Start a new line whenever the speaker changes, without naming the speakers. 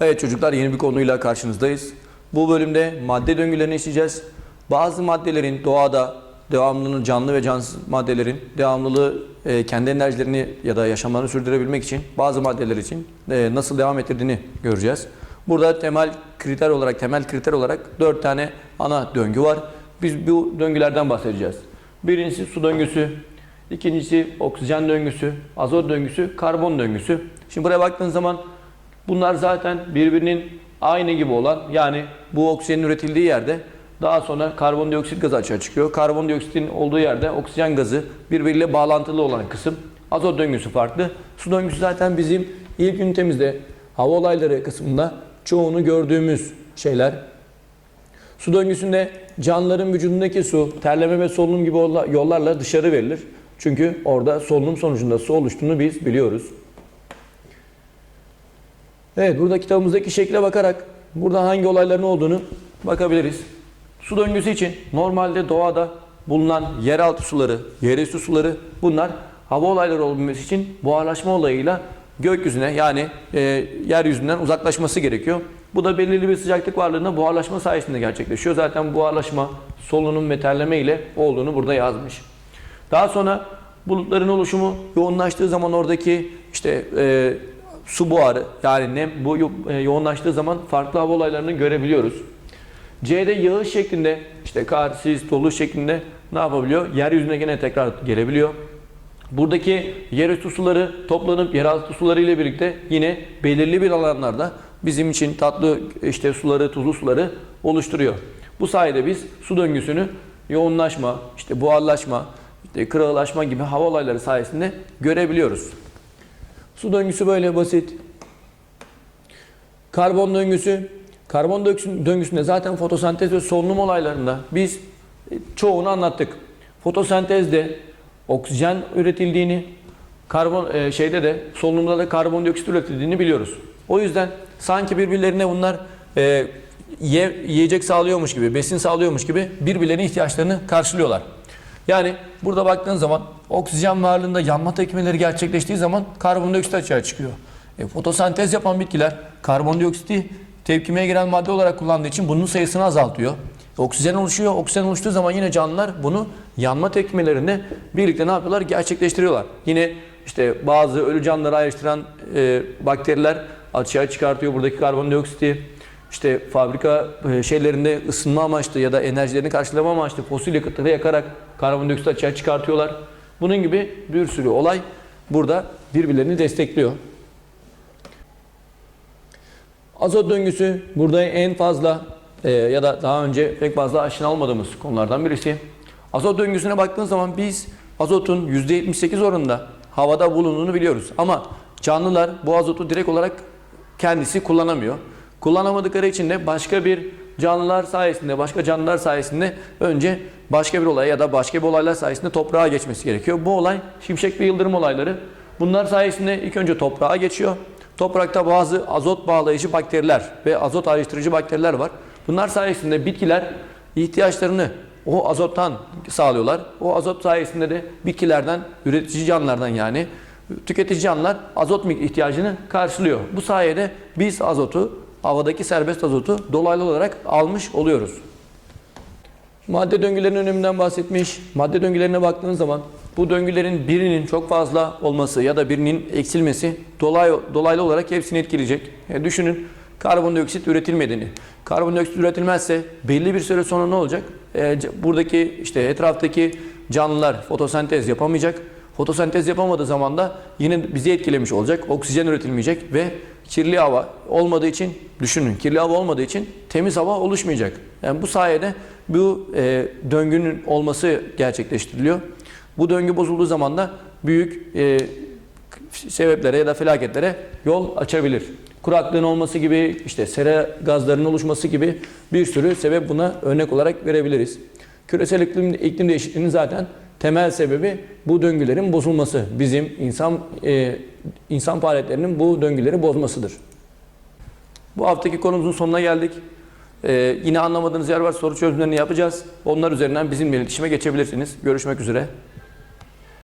Evet çocuklar yeni bir konuyla karşınızdayız. Bu bölümde madde döngülerini işleyeceğiz. Bazı maddelerin doğada devamlılığını canlı ve cansız maddelerin devamlılığı e, kendi enerjilerini ya da yaşamlarını sürdürebilmek için bazı maddeler için e, nasıl devam ettirdiğini göreceğiz. Burada temel kriter olarak temel kriter olarak 4 tane ana döngü var. Biz bu döngülerden bahsedeceğiz. Birincisi su döngüsü, ikincisi oksijen döngüsü, azot döngüsü, karbon döngüsü. Şimdi buraya baktığın zaman Bunlar zaten birbirinin aynı gibi olan yani bu oksijenin üretildiği yerde daha sonra karbondioksit gazı açığa çıkıyor. Karbondioksitin olduğu yerde oksijen gazı birbiriyle bağlantılı olan kısım. Azot döngüsü farklı. Su döngüsü zaten bizim ilk ünitemizde hava olayları kısmında çoğunu gördüğümüz şeyler. Su döngüsünde canlıların vücudundaki su terleme ve solunum gibi yollarla dışarı verilir. Çünkü orada solunum sonucunda su oluştuğunu biz biliyoruz. Evet burada kitabımızdaki şekle bakarak burada hangi olayların olduğunu bakabiliriz. Su döngüsü için normalde doğada bulunan yeraltı suları, yerüstü suları bunlar hava olayları olabilmesi için buharlaşma olayıyla gökyüzüne yani e, yeryüzünden uzaklaşması gerekiyor. Bu da belirli bir sıcaklık varlığında buharlaşma sayesinde gerçekleşiyor. Zaten buharlaşma, solunum ve terleme ile olduğunu burada yazmış. Daha sonra bulutların oluşumu yoğunlaştığı zaman oradaki işte e, su buharı yani nem bu e, yoğunlaştığı zaman farklı hava olaylarını görebiliyoruz. C'de yağış şeklinde işte kar, sis, dolu şeklinde ne yapabiliyor? Yeryüzüne gene tekrar gelebiliyor. Buradaki yerüstü suları toplanıp yeraltı suları ile birlikte yine belirli bir alanlarda bizim için tatlı işte suları, tuzlu suları oluşturuyor. Bu sayede biz su döngüsünü yoğunlaşma, işte buharlaşma, işte kırağılaşma gibi hava olayları sayesinde görebiliyoruz. Su döngüsü böyle basit. Karbon döngüsü. Karbon döngüsü- döngüsünde zaten fotosentez ve solunum olaylarında biz e, çoğunu anlattık. Fotosentezde oksijen üretildiğini, karbon e, şeyde de solunumda da karbondioksit üretildiğini biliyoruz. O yüzden sanki birbirlerine bunlar e, ye- yiyecek sağlıyormuş gibi, besin sağlıyormuş gibi birbirlerinin ihtiyaçlarını karşılıyorlar. Yani burada baktığın zaman oksijen varlığında yanma tepkimeleri gerçekleştiği zaman karbondioksit açığa çıkıyor. E, fotosentez yapan bitkiler karbondioksiti tepkimeye giren madde olarak kullandığı için bunun sayısını azaltıyor. E, oksijen oluşuyor. Oksijen oluştuğu zaman yine canlılar bunu yanma tepkimelerinde birlikte ne yapıyorlar? Gerçekleştiriyorlar. Yine işte bazı ölü canlıları ayrıştıran e, bakteriler açığa çıkartıyor buradaki karbondioksiti. İşte fabrika e, şeylerinde ısınma amaçlı ya da enerjilerini karşılama amaçlı fosil yakıtları yakarak karbondioksit açığa çıkartıyorlar. Bunun gibi bir sürü olay burada birbirlerini destekliyor. Azot döngüsü burada en fazla e, ya da daha önce pek fazla aşina olmadığımız konulardan birisi. Azot döngüsüne baktığın zaman biz azotun %78 oranında havada bulunduğunu biliyoruz. Ama canlılar bu azotu direkt olarak kendisi kullanamıyor. Kullanamadıkları için de başka bir canlılar sayesinde, başka canlılar sayesinde önce başka bir olay ya da başka bir olaylar sayesinde toprağa geçmesi gerekiyor. Bu olay şimşek ve yıldırım olayları. Bunlar sayesinde ilk önce toprağa geçiyor. Toprakta bazı azot bağlayıcı bakteriler ve azot ayrıştırıcı bakteriler var. Bunlar sayesinde bitkiler ihtiyaçlarını o azottan sağlıyorlar. O azot sayesinde de bitkilerden, üretici canlılardan yani tüketici canlılar azot ihtiyacını karşılıyor. Bu sayede biz azotu, havadaki serbest azotu dolaylı olarak almış oluyoruz. Madde döngülerinin öneminden bahsetmiş. Madde döngülerine baktığınız zaman bu döngülerin birinin çok fazla olması ya da birinin eksilmesi dolay, dolaylı olarak hepsini etkileyecek. E, düşünün karbondioksit üretilmediğini. Karbondioksit üretilmezse belli bir süre sonra ne olacak? E, buradaki işte etraftaki canlılar fotosentez yapamayacak. Fotosentez yapamadığı zaman da yine bizi etkilemiş olacak. Oksijen üretilmeyecek ve kirli hava olmadığı için düşünün kirli hava olmadığı için temiz hava oluşmayacak. Yani bu sayede bu e, döngünün olması gerçekleştiriliyor. Bu döngü bozulduğu zaman da büyük e, sebeplere ya da felaketlere yol açabilir. Kuraklığın olması gibi, işte sera gazlarının oluşması gibi bir sürü sebep buna örnek olarak verebiliriz. Küresel iklim, iklim değişikliğinin zaten temel sebebi bu döngülerin bozulması. Bizim insan e, insan faaliyetlerinin bu döngüleri bozmasıdır. Bu haftaki konumuzun sonuna geldik. Ee, yine anlamadığınız yer var soru çözümlerini yapacağız. Onlar üzerinden bizimle iletişime geçebilirsiniz. Görüşmek üzere.